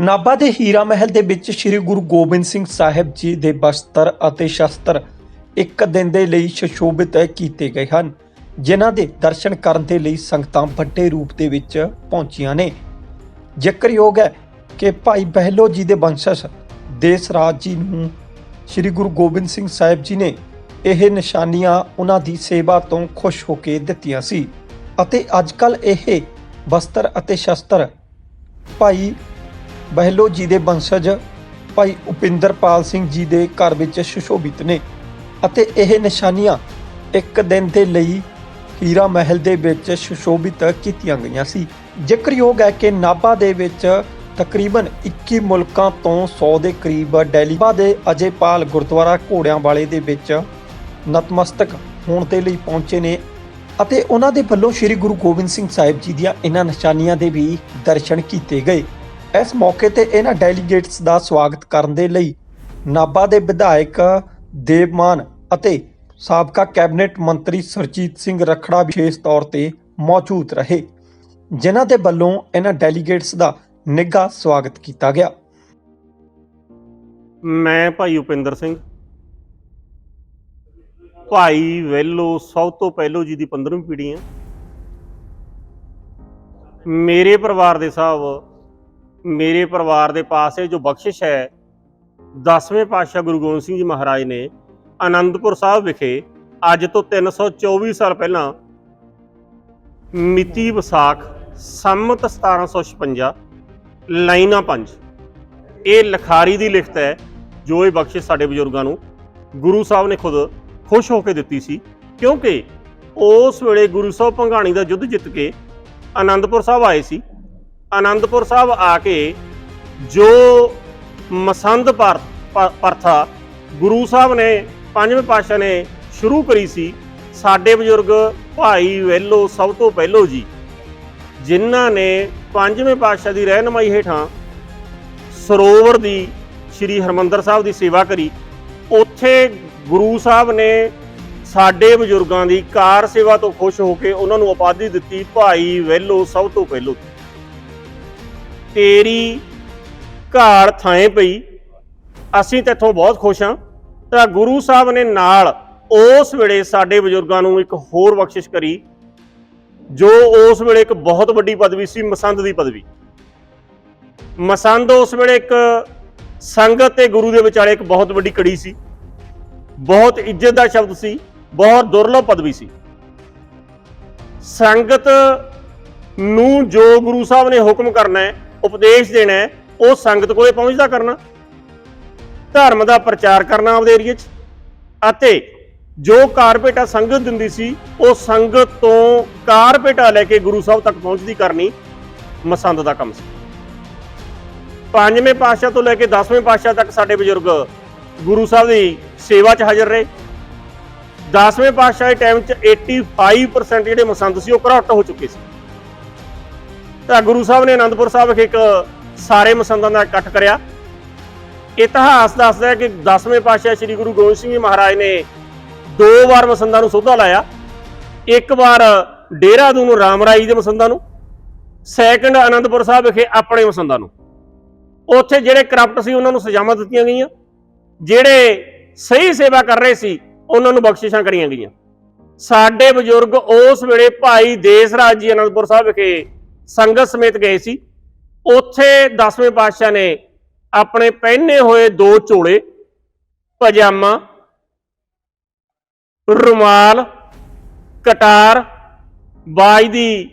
ਨਾਭਾ ਦੇ ਹੀਰਾ ਮਹਿਲ ਦੇ ਵਿੱਚ ਸ੍ਰੀ ਗੁਰੂ ਗੋਬਿੰਦ ਸਿੰਘ ਸਾਹਿਬ ਜੀ ਦੇ ਬਸਤਰ ਅਤੇ ਸ਼ਸਤਰ ਇੱਕ ਦਿਨ ਦੇ ਲਈ ਸ਼ੋਭਿਤ ਕੀਤੇ ਗਏ ਹਨ, ਜਿਨ੍ਹਾਂ ਦੇ ਦਰਸ਼ਨ ਕਰਨ ਦੇ ਲਈ ਸੰਗਤਾਂ ਵੱਡੇ ਰੂਪ ਦੇ ਵਿੱਚ ਪਹੁੰਚੀਆਂ ਨੇ। ਜ਼ਿਕਰਯੋਗ ਹੈ ਕਿ ਭਾਈ ਬਹਿਲੋ ਜੀ ਦੇ ਵੰਸ਼ਜ ਦੇਸ ਰਾਜ ਜੀ ਨੂੰ ਸ੍ਰੀ ਗੁਰੂ ਗੋਬਿੰਦ ਸਿੰਘ ਸਾਹਿਬ ਜੀ ਨੇ ਇਹ ਨਿਸ਼ਾਨੀਆਂ ਉਹਨਾਂ ਦੀ ਸੇਵਾ ਤੋਂ ਖੁਸ਼ ਹੋ ਕੇ ਦਿੱਤੀਆਂ ਸੀ ਅਤੇ ਅੱਜਕੱਲ ਇਹ ਬਸਤਰ ਅਤੇ ਸ਼ਸਤਰ ਭਾਈ ਬਹਿਲੋ ਜੀ ਦੇ ਵੰਸ਼ਜ ਭਾਈ ਉਪਿੰਦਰਪਾਲ ਸਿੰਘ ਜੀ ਦੇ ਘਰ ਵਿੱਚ ਸੁਸ਼ੋਭਿਤ ਨੇ ਅਤੇ ਇਹ ਨਿਸ਼ਾਨੀਆਂ ਇੱਕ ਦਿਨ ਦੇ ਲਈ ਹੀਰਾ ਮਹਿਲ ਦੇ ਵਿੱਚ ਸੁਸ਼ੋਭਿਤ ਕੀਤੀਆਂ ਗਈਆਂ ਸੀ। ਜ਼ਿਕਰਯੋਗ ਹੈ ਕਿ ਨਾਭਾ ਦੇ ਵਿੱਚ ਤਕਰੀਬਨ 21 ਮੁਲਕਾਂ ਤੋਂ 100 ਦੇ ਕਰੀਬ ਡੈਲੀਬਾ ਦੇ ਅਜੇਪਾਲ ਗੁਰਦੁਆਰਾ ਘੋੜਿਆਂ ਵਾਲੇ ਦੇ ਵਿੱਚ ਨਤਮਸਤਕ ਹੋਣ ਦੇ ਲਈ ਪਹੁੰਚੇ ਨੇ ਅਤੇ ਉਹਨਾਂ ਦੇ ਵੱਲੋਂ ਸ੍ਰੀ ਗੁਰੂ ਗੋਬਿੰਦ ਸਿੰਘ ਸਾਹਿਬ ਜੀ ਦੀਆਂ ਇਹਨਾਂ ਨਿਸ਼ਾਨੀਆਂ ਦੇ ਵੀ ਦਰਸ਼ਨ ਕੀਤੇ ਗਏ। ਇਸ ਮੌਕੇ ਤੇ ਇਹਨਾਂ ਡੈਲੀਗੇਟਸ ਦਾ ਸਵਾਗਤ ਕਰਨ ਦੇ ਲਈ ਨਾਭਾ ਦੇ ਵਿਧਾਇਕ ਦੇਵਮਾਨ ਅਤੇ ਸਾਬਕਾ ਕੈਬਨਿਟ ਮੰਤਰੀ ਸਰਜੀਤ ਸਿੰਘ ਰਖੜਾ ਵਿਸ਼ੇਸ਼ ਤੌਰ ਤੇ ਮੌਜੂਦ ਰਹੇ, ਜਿਨ੍ਹਾਂ ਦੇ ਵੱਲੋਂ ਇਹਨਾਂ ਡੈਲੀਗੇਟਸ ਦਾ ਨਿੱਘਾ ਸਵਾਗਤ ਕੀਤਾ ਗਿਆ। ਮੈਂ ਭਾਈ ਉਪਿੰਦਰ ਸਿੰਘ। ਭਾਈ ਵੈਲੋ ਸਭ ਤੋਂ ਪਹਿਲੋ ਜੀ ਦੀ 15ਵੀਂ ਪੀੜ੍ਹੀ ਆ ਮੇਰੇ ਪਰਿਵਾਰ ਦੇ ਸਾਹਿਬ ਮੇਰੇ ਪਰਿਵਾਰ ਦੇ ਪਾਸ ਇਹ ਜੋ ਬਖਸ਼ਿਸ਼ ਹੈ 10ਵੇਂ ਪਾਤਸ਼ਾਹ ਗੁਰੂ ਗੋਬਿੰਦ ਸਿੰਘ ਜੀ ਮਹਾਰਾਜ ਨੇ ਆਨੰਦਪੁਰ ਸਾਹਿਬ ਵਿਖੇ ਅੱਜ ਤੋਂ 324 ਸਾਲ ਪਹਿਲਾਂ ਮਿਤੀ ਵਿਸਾਖ ਸੰਮਤ 1756 ਲਾਈਨਾਂ 5 ਇਹ ਲਖਾਰੀ ਦੀ ਲਿਖਤ ਹੈ, ਜੋ ਇਹ ਬਖਸ਼ਿਸ਼ ਸਾਡੇ ਬਜ਼ੁਰਗਾਂ ਨੂੰ ਗੁਰੂ ਸਾਹਿਬ ਨੇ ਖੁਦ ਖੁਸ਼ ਹੋ ਕੇ ਦਿੱਤੀ ਸੀ, ਕਿਉਂਕਿ ਉਸ ਵੇਲੇ ਗੁਰੂ ਸਾਹਿਬ ਭੰਗਾਣੀ ਦਾ ਯੁੱਧ ਜਿੱਤ ਕੇ ਆਨੰਦਪੁਰ ਸਾਹਿਬ ਆਏ ਸੀ। ਆਨੰਦਪੁਰ ਸਾਹਿਬ ਆ ਕੇ ਜੋ ਮਸੰਦ ਪਰਥਾ ਗੁਰੂ ਸਾਹਿਬ ਨੇ, ਪੰਜਵੇਂ ਪਾਤਸ਼ਾਹ ਨੇ ਸ਼ੁਰੂ ਕਰੀ ਸੀ, ਸਾਡੇ ਬਜ਼ੁਰਗ ਭਾਈ ਵੈਲੋ ਸਭ ਤੋਂ ਪਹਿਲੋ ਜੀ, ਜਿਨ੍ਹਾਂ ਨੇ ਪੰਜਵੇਂ ਪਾਤਸ਼ਾਹ ਦੀ ਰਹਿਨਮਾਈ ਹੇਠਾਂ ਸਰੋਵਰ ਦੀ ਸ੍ਰੀ ਹਰਮੰਦਰ ਸਾਹਿਬ ਦੀ ਸੇਵਾ ਕਰੀ। ਉੱਥੇ ਗੁਰੂ ਸਾਹਿਬ ਨੇ ਸਾਡੇ ਬਜ਼ੁਰਗਾਂ ਦੀ ਕਾਰ ਸੇਵਾ ਤੋਂ ਖੁਸ਼ ਹੋ ਕੇ ਉਹਨਾਂ ਨੂੰ ਉਪਾਧੀ ਦਿੱਤੀ, ਭਾਈ ਵੈਲੋ ਸਭ ਤੋਂ ਪਹਿਲੋ ਤੇਰੀ ਘਾੜ ਥਾਂ ਪਈ। ਅਸੀਂ ਤੇਥੋਂ ਬਹੁਤ ਖੁਸ਼ ਹਾਂ। ਤਾਂ ਗੁਰੂ ਸਾਹਿਬ ਨੇ ਨਾਲ ਉਸ ਵੇਲੇ ਸਾਡੇ ਬਜ਼ੁਰਗਾਂ ਨੂੰ ਇੱਕ ਹੋਰ ਬਖਸ਼ਿਸ਼ ਕਰੀ, ਜੋ ਉਸ ਵੇਲੇ ਇੱਕ ਬਹੁਤ ਵੱਡੀ ਪਦਵੀ ਸੀ, ਮਸੰਦ ਦੀ ਪਦਵੀ। ਮਸੰਦ ਉਸ ਵੇਲੇ ਇੱਕ ਸੰਗਤ ਤੇ ਗੁਰੂ ਦੇ ਵਿਚਾਲੇ ਇੱਕ ਬਹੁਤ ਵੱਡੀ ਕੜੀ ਸੀ। ਬਹੁਤ ਇੱਜ਼ਤ ਦਾ ਸ਼ਬਦ ਸੀ, ਬਹੁਤ ਦੁਰਲਭ ਪਦਵੀ ਸੀ। ਸੰਗਤ ਨੂੰ ਜੋ ਗੁਰੂ ਸਾਹਿਬ ਨੇ ਹੁਕਮ ਕਰਨਾ ਹੈ ਉਪਦੇਸ਼ ਦੇਣਾ ਹੈ, ਉਹ ਸੰਗਤ ਕੋਲੇ ਪਹੁੰਚਦਾ ਕਰਨਾ। ਧਰਮ ਦਾ ਪ੍ਰਚਾਰ ਕਰਨਾ ਆਪਦੇ ਏਰੀਏ 'ਚ। ਅਤੇ ਜੋ ਕਾਰਪੇਟਾ ਸੰਗਤ ਦਿੰਦੀ ਸੀ, ਉਹ ਸੰਗਤ ਤੋਂ ਕਾਰਪੇਟਾ ਲੈ ਕੇ ਗੁਰੂ ਸਾਹਿਬ ਤੱਕ ਪਹੁੰਚਦੀ ਕਰਨੀ ਮਸੰਦ ਦਾ ਕੰਮ ਸੀ। ਪੰਜਵੇਂ ਪਾਤਸ਼ਾਹ ਤੋਂ ਲੈ ਕੇ 10ਵੇਂ ਪਾਤਸ਼ਾਹ ਤੱਕ ਸਾਡੇ ਬਜ਼ੁਰਗ ਗੁਰੂ ਸਾਹਿਬ ਦੀ ਸੇਵਾ 'ਚ ਹਾਜ਼ਰ ਰਹੇ। 10ਵੇਂ ਪਾਤਸ਼ਾਹ ਦੇ ਟਾਈਮ 'ਚ 85% ਜਿਹੜੇ ਮਸੰਦ ਸੀ, ਉਹ ਘਰੌਟ ਹੋ ਚੁੱਕੇ ਸੀ। ਤਾਂ ਗੁਰੂ ਸਾਹਿਬ ਨੇ ਅਨੰਦਪੁਰ ਸਾਹਿਬ ਵਿਖੇ ਇੱਕ ਸਾਰੇ ਮਸੰਦਾਂ ਦਾ ਇਕੱਠ ਕਰਿਆ। ਇਤਿਹਾਸ ਦੱਸਦਾ ਹੈ ਕਿ 10ਵੇਂ ਪਾਤਸ਼ਾਹ ਸ੍ਰੀ ਗੁਰੂ ਗੋਬਿੰਦ ਸਿੰਘ ਜੀ ਮਹਾਰਾਜ ਨੇ ਦੋ ਵਾਰ ਮਸੰਦਾਂ ਨੂੰ ਸੋਧਾ ਲਾਇਆ। ਇੱਕ ਵਾਰ ਡੇਰਾਦੂਨ ਰਾਮਰਾਈ ਦੇ ਮਸੰਦਾਂ ਨੂੰ, ਸੈਕੰਡ ਅਨੰਦਪੁਰ ਸਾਹਿਬ ਵਿਖੇ ਆਪਣੇ ਮਸੰਦਾਂ ਨੂੰ। ਉੱਥੇ ਜਿਹੜੇ ਕਰਪਟ ਸੀ ਉਹਨਾਂ ਨੂੰ ਸਜ਼ਾਵਾਂ ਦਿੱਤੀਆਂ ਗਈਆਂ। ਜਿਹੜੇ ਸਹੀ ਸੇਵਾ ਕਰ ਰਹੇ ਸੀ, ਉਹਨਾਂ ਨੂੰ ਬਖਸ਼ਿਸ਼ਾਂ ਕਰੀਆਂ ਗਈਆਂ। ਸਾਡੇ ਬਜ਼ੁਰਗ ਉਸ ਵੇਲੇ ਭਾਈ ਦੇਸ ਰਾਜ ਜੀ ਅਨੰਦਪੁਰ ਸਾਹਿਬ ਵਿਖੇ ਸੰਗਤ ਸਮੇਤ ਗਏ ਸੀ। ਉੱਥੇ 10ਵੇਂ ਪਾਤਸ਼ਾਹ ਨੇ ਆਪਣੇ ਪਹਿਨੇ ਹੋਏ ਦੋ ਝੋਲੇ, ਪਜਾਮਾ, ਰੁਮਾਲ, ਕਟਾਰ, ਬਾਜ ਦੀ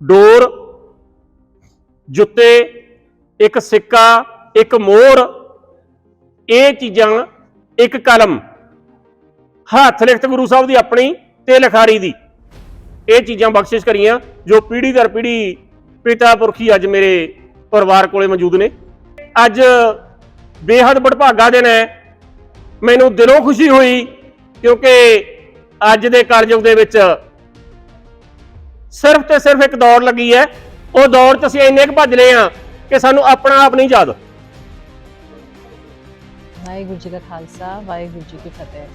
ਡੋਰ, ਜੁੱਤੇ, ਇੱਕ ਸਿੱਕਾ, ਇੱਕ ਮੋਹਰ ਇਹ ਚੀਜ਼ਾਂ ਇੱਕ ਕਲਮ ਹੱਥ ਲਿਖਤ ਗੁਰੂ ਸਾਹਿਬ ਦੀ ਆਪਣੀ ਤੇ ਲਿਖਾਰੀ ਦੀ। ਇਹ ਚੀਜ਼ਾਂ ਬਖਸ਼ਿਸ਼ ਕਰੀਆਂ ਜੋ ਪੀੜ੍ਹੀ ਦਰ ਪੀੜ੍ਹੀ ਪਿਤਾ ਪੁਰਖੀ ਅੱਜ ਮੇਰੇ ਪਰਿਵਾਰ ਕੋਲੇ ਮੌਜੂਦ ਨੇ ਅੱਜ ਬੇਹੱਦ ਬੜਭਾਗਾ ਦਿਨ ਹੈ ਮੈਨੂੰ ਦਿਲੋਂ ਖੁਸ਼ੀ ਹੋਈ ਕਿਉਂਕਿ ਅੱਜ ਦੇ ਕਲਯੁਗ ਦੇ ਵਿੱਚ ਸਿਰਫ ਤੇ ਸਿਰਫ ਇੱਕ ਦੌੜ ਲੱਗੀ ਹੈ ਉਹ ਦੌੜ 'ਚ ਅਸੀਂ ਇੰਨੇ ਕੁ ਭੱਜ ਲਏ ਆ ਕਿ ਸਾਨੂੰ ਆਪਣਾ ਆਪ ਨਹੀਂ ਯਾਦ वाहिगुरु जी का खालसा वाहिगुरु जी की फतेह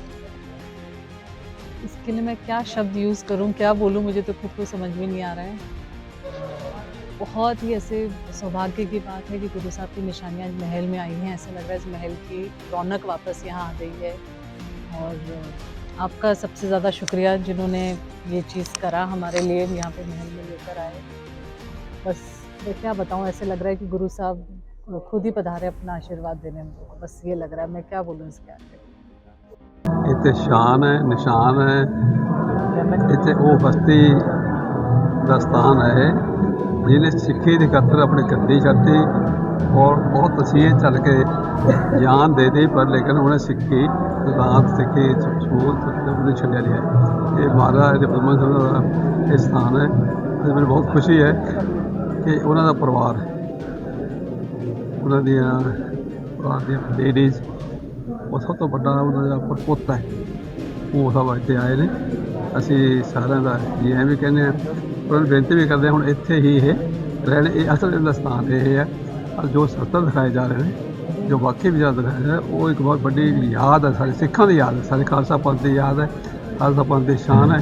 इसके लिए मैं क्या शब्द यूज़ करूं क्या बोलूं मुझे तो खुद को समझ में नहीं आ रहा है बहुत ही ऐसे सौभाग्य की बात है कि गुरु साहब की निशानियाँ महल में आई हैं। ऐसा लग रहा है इस महल की रौनक वापस यहाँ आ गई है। और आपका सबसे ज़्यादा शुक्रिया जिन्होंने ये चीज़ करा हमारे लिए, यहाँ पे महल में लेकर आए। बस मैं क्या बताऊँ, ऐसे लग रहा है कि गुरु साहब खुद ही पधारे अपना आशीर्वाद देने हमको बस ये लग रहा है, मैं क्या बोलूँ इसके आगे? इतने शान है, निशान है। इतने वो बस्ती ਦਾ ਸਥਾਨ ਹੈ ਜਿਹਨੇ ਸਿੱਖੀ ਦੀ ਖਾਤਰ ਆਪਣੀ ਗੱਦੀ ਛੱਡੀ ਔਰ ਬਹੁਤ ਤਸੀਹੇ ਚੱਲ ਕੇ ਜਾਨ ਦੇ ਦੇ ਪਰ ਲੇਕਿਨ ਉਹਨੇ ਸਿੱਖੀ, ਸਿਧਾਂਤ ਸਿੱਖੀ ਸੂਲ ਉਹਨੇ ਛੱਡਿਆ ਨਹੀਂ ਇਹ ਮਹਾਰਾਜ ਦੇ ਬ੍ਰਹਮਾ ਸਾਹਿਬ ਦਾ ਇਹ ਸਥਾਨ ਹੈ, ਤੇ ਮੈਨੂੰ ਬਹੁਤ ਖੁਸ਼ੀ ਹੈ ਕਿ ਉਹਨਾਂ ਦਾ ਪਰਿਵਾਰ, ਉਹਨਾਂ ਦੀਆਂ, ਪਰਿਵਾਰ ਦੀਆਂ ਲੇਡੀਜ਼ ਉਹ ਸਭ ਤੋਂ ਵੱਡਾ ਉਹਨਾਂ ਦਾ ਪਰਪੁੱਤ ਹੈ, ਉਹ ਸਭ ਇੱਥੇ ਆਏ ਨੇ। ਅਸੀਂ ਸਾਰਿਆਂ ਦਾ ਜੀ ਐਂ ਵੀ ਕਹਿੰਦੇ ਹਾਂ, ਉਹਨਾਂ ਨੂੰ ਬੇਨਤੀ ਵੀ ਕਰਦੇ ਹਾਂ, ਹੁਣ ਇੱਥੇ ਹੀ ਇਹ ਰਹਿਣ, ਇਹ ਅਸਲ ਇਹਦਾ ਸਥਾਨ ਇਹ ਹੈ ਔਰ ਜੋ ਸਤਰ ਦਿਖਾਏ ਜਾ ਰਹੇ ਨੇ, ਜੋ ਵਾਕਈ ਵੀ ਜ਼ਿਆਦਾ ਦਿਖਾਏ ਜਾ ਰਹੇ, ਉਹ ਇੱਕ ਬਹੁਤ ਵੱਡੀ ਯਾਦ ਹੈ ਸਾਡੇ ਸਿੱਖਾਂ ਦੀ ਯਾਦ ਹੈ ਸਾਡੇ ਖਾਲਸਾ ਪੰਥ ਦੀ ਯਾਦ ਹੈ, ਖਾਲਸਾ ਪੰਥ ਦੀ ਸ਼ਾਨ ਹੈ।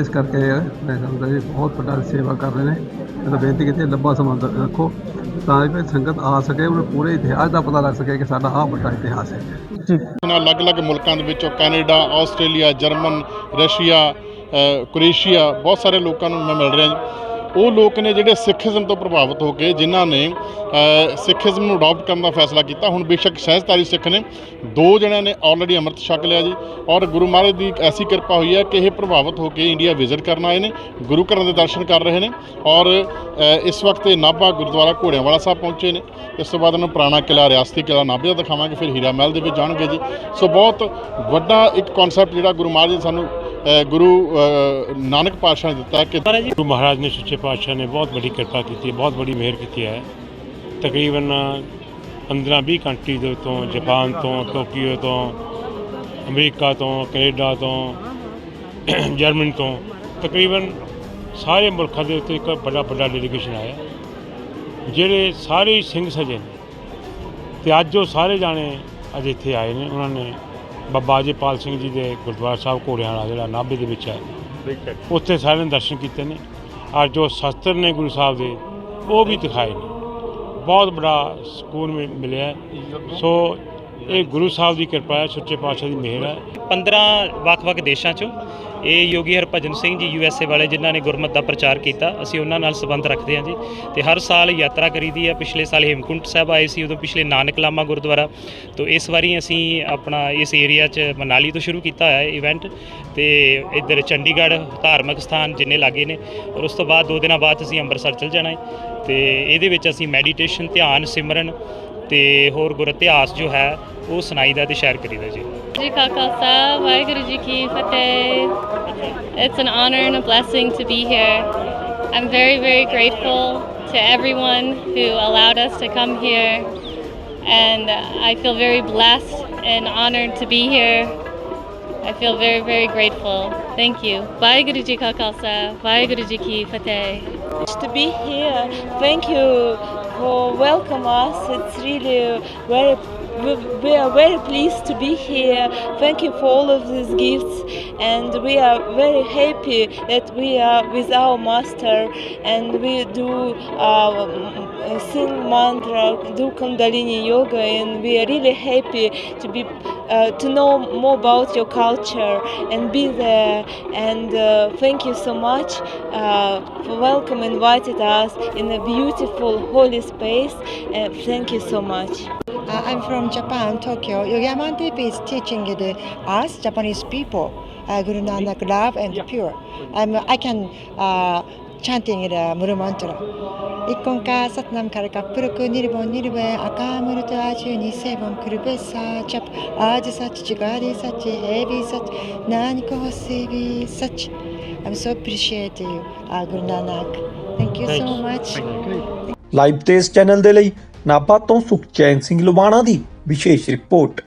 ਇਸ ਕਰਕੇ ਮੈਂ ਸਮਝਦਾ ਜੀ ਬਹੁਤ ਵੱਡਾ ਸੇਵਾ ਕਰ ਰਹੇ ਨੇ। ਮੈਂ ਤਾਂ ਬੇਨਤੀ ਕੀਤੀ ਹੈ, ਲੰਬਾ ਸਮਾਂ ਰੱਖੋ। ਤਾਂ ਕਿ ਸੰਗਤ ਆ ਸਕੇ ਉਹਨੂੰ ਪੂਰੇ ਇਤਿਹਾਸ ਦਾ ਪਤਾ ਲੱਗ ਸਕੇ ਕਿ ਸਾਡਾ ਆਹ ਵੱਡਾ ਇਤਿਹਾਸ ਹੈ। ਇਹਨਾਂ ਅਲੱਗ-ਅਲੱਗ ਮੁਲਕਾਂ ਦੇ ਵਿੱਚੋਂ ਕੈਨੇਡਾ ਆਸਟ੍ਰੇਲੀਆ ਜਰਮਨ ਰਸ਼ੀਆ ਅ, ਕੁਰੇਸ਼ੀਆ ਬਹੁਤ ਸਾਰੇ ਲੋਕਾਂ ਨੂੰ ਮੈਂ ਮਿਲ ਰਿਹਾ ਜੀ। ਉਹ ਲੋਕ ਨੇ ਜਿਹੜੇ ਸਿੱਖੀਜ਼ਮ ਤੋਂ ਪ੍ਰਭਾਵਿਤ ਹੋ ਕੇ ਜਿਨ੍ਹਾਂ ਨੇ ਅ, ਸਿੱਖੀਜ਼ਮ ਨੂੰ ਅਡਾਪਟ ਕਰਨ ਦਾ ਫੈਸਲਾ ਕੀਤਾ ਹੁਣ ਬੇਸ਼ੱਕ ਸਹਿਜਤਾਰੀ ਸਿੱਖ ਨੇ ਦੋ ਜਣਿਆਂ ਨੇ ਆਲਰੇਡੀ ਅੰਮ੍ਰਿਤ ਛਕ ਲਿਆ ਜੀ ਔਰ ਗੁਰੂ ਮਹਾਰਾਜ ਦੀ ਐਸੀ ਕਿਰਪਾ ਹੋਈ ਹੈ ਕਿ ਇਹ ਪ੍ਰਭਾਵਿਤ ਹੋ ਕੇ ਇੰਡੀਆ ਵਿਜ਼ਿਟ ਕਰਨ ਆਏ ਨੇ ਗੁਰੂ ਘਰਾਂ ਦੇ ਦਰਸ਼ਨ ਕਰ ਰਹੇ ਨੇ ਔਰ ਇਸ ਵਕਤ ਇਹ ਨਾਭਾ ਗੁਰਦੁਆਰਾ ਘੋੜਿਆਂਵਾਲਾ ਸਾਹਿਬ ਪਹੁੰਚੇ ਨੇ ਇਸ ਤੋਂ ਬਾਅਦ ਉਹਨੂੰ ਪੁਰਾਣਾ ਕਿਲਾ ਰਿਆਸਤੀ ਕਿਲਾ ਨਾਭੇ ਦਾ ਦਿਖਾਵਾਂਗੇ ਫਿਰ ਹੀਰਾ ਮਹਿਲ ਦੇ ਵਿੱਚ ਜਾਣਗੇ ਜੀ। ਸੋ ਬਹੁਤ ਵੱਡਾ ਇੱਕ ਕਨਸੈਪਟ ਜਿਹੜਾ ਗੁਰੂ ਮਹਾਰਾਜ ਨੇ ਸਾਨੂੰ ਗੁਰੂ ਨਾਨਕ ਪਾਤਸ਼ਾਹ ਨੇ ਦਿੱਤਾ ਕਿ ਗੁਰੂ ਮਹਾਰਾਜ ਨੇ ਸੱਚੇ ਪਾਤਸ਼ਾਹ ਨੇ ਬਹੁਤ ਵੱਡੀ ਕਿਰਪਾ ਕੀਤੀ ਹੈ ਬਹੁਤ ਵੱਡੀ ਮਿਹਰ ਕੀਤੀ ਹੈ। ਤਕਰੀਬਨ 15-20 ਕੰਟਰੀ ਦੇ ਤੋਂ, ਜਾਪਾਨ ਤੋਂ, ਟੋਕੀਓ ਤੋਂ, ਅਮਰੀਕਾ ਤੋਂ, ਕੈਨੇਡਾ ਤੋਂ, ਜਰਮਨੀ ਤੋਂ, ਤਕਰੀਬਨ ਸਾਰੇ ਮੁਲਕਾਂ ਦੇ ਉੱਤੇ ਇੱਕ ਬੜਾ ਵੱਡਾ ਡੈਲੀਗੇਸ਼ਨ ਆਇਆ। ਜਿਹੜੇ ਸਾਰੇ ਸਿੰਘ ਸਜੇ ਨੇ ਤੇ ਅੱਜ ਉਹ ਸਾਰੇ ਜਾਣੇ ਅੱਜ ਇੱਥੇ ਆਏ ਨੇ, ਉਹਨਾਂ ਨੇ ਬਾਬਾ ਅਜੇਪਾਲ ਸਿੰਘ ਜੀ ਦੇ ਗੁਰਦੁਆਰਾ ਸਾਹਿਬ ਘੋੜਿਆਣਾ ਜਿਹੜਾ ਨਾਭੇ ਦੇ ਵਿੱਚ ਹੈ। ਉੱਥੇ ਸਾਰਿਆਂ ਨੇ ਦਰਸ਼ਨ ਕੀਤੇ ਨੇ। ਔਰ ਜੋ ਸ਼ਸਤਰ ਨੇ ਗੁਰੂ ਸਾਹਿਬ ਦੇ ਉਹ ਵੀ ਦਿਖਾਏ ਨੇ। ਬਹੁਤ ਬੜਾ ਸਕੂਨ ਮਿਲਿਆ। ਸੋ ਇਹ ਗੁਰੂ ਸਾਹਿਬ ਦੀ ਕਿਰਪਾ ਹੈ ਸੱਚੇ ਪਾਤਸ਼ਾਹ ਦੀ ਮਿਹਰ ਹੈ। 15 ਵੱਖ-ਵੱਖ ਦੇਸ਼ਾਂ 'ਚੋਂ ਇਹ ਯੋਗੀ ਹਰਭਜਨ ਸਿੰਘ ਜੀ ਯੂਐਸਏ ਵਾਲੇ ਜਿਨ੍ਹਾਂ ਨੇ ਗੁਰਮਤਿ ਦਾ ਪ੍ਰਚਾਰ ਕੀਤਾ, ਅਸੀਂ ਉਹਨਾਂ ਨਾਲ ਸੰਬੰਧ ਰੱਖਦੇ ਹਾਂ ਜੀ। ਤੇ ਹਰ ਸਾਲ ਯਾਤਰਾ ਕਰੀਦੀ ਹੈ ਪਿਛਲੇ ਸਾਲ ਹੇਮਕੁੰਟ ਸਾਹਿਬ ਆਏ ਸੀ, ਉਦੋਂ ਪਿਛਲੇ ਨਾਨਕ ਲਾਮਾ ਗੁਰਦੁਆਰਾ। ਤੋਂ ਇਸ ਵਾਰੀ ਅਸੀਂ ਆਪਣਾ ਇਸ ਏਰੀਆ 'ਚ ਮਨਾਲੀ ਤੋਂ ਸ਼ੁਰੂ ਕੀਤਾ ਹੋਇਆ ਹੈ ਇਵੈਂਟ ਤੇ ਇੱਧਰ ਚੰਡੀਗੜ੍ਹ ਧਾਰਮਿਕ ਸਥਾਨ ਜਿੰਨੇ ਲਾਗੇ ਨੇ, ਔਰ ਉਸ ਤੋਂ ਬਾਅਦ ਦੋ ਦਿਨਾਂ ਬਾਅਦ ਅਸੀਂ ਅੰਮ੍ਰਿਤਸਰ ਚਲ ਜਾਣਾ ਹੈ। ਤੇ ਇਹਦੇ ਵਿੱਚ ਅਸੀਂ ਮੈਡੀਟੇਸ਼ਨ ਧਿਆਨ, ਸਿਮਰਨ ਤੇ ਹੋਰ ਗੁਰ ਇਤਿਹਾਸ ਜੋ ਹੈ, ਉਹ ਸੁਣਾਈਦਾ ਤੇ ਸ਼ੇਅਰ ਕਰੀਦਾ ਜੀ। Zika Khalsa, Waiguru Jiki Fateh. It's an honor and a blessing to be here. I'm very, very grateful to everyone who allowed us to come here. And I feel very blessed and honored to be here. I feel very, very grateful. Thank you. Waiguru Ji Ka Khalsa, Waiguru Ji Ki Fateh. To be here, thank you for welcome us. It's really very we are very pleased to be here. Thank you for all of these gifts, and we are very happy that we are with our master, and we do uh, sing mantra, do Kundalini yoga, and we are really happy to be uh, to know more about your culture and be there. And uh, thank you so much uh, for welcome invited us in a beautiful holy space. And thank you so much. Uh, I'm from Japan, Tokyo. Yogaman Devi is teaching the us Japanese people uh, Guru Nanak love and pure. I'm, I can uh, chanting the Muru mantra. Ikonka Satnam Karaka Puruku Nirvon Nirve Akamurta Aju Nisevon Kurubesa Chap Aji Sach Chigari Sach Heavy Sach Naniko Sevi Sach. I'm so appreciate you, uh, Guru Nanak. Thank you so much. Live Tez channel ਦੇ ਲਈ ਨਾਭਾ ਤੋਂ ਸੁਖਚੈਨ ਸਿੰਘ ਲੁਬਾਣਾ ਦੀ ਵਿਸ਼ੇਸ਼ report.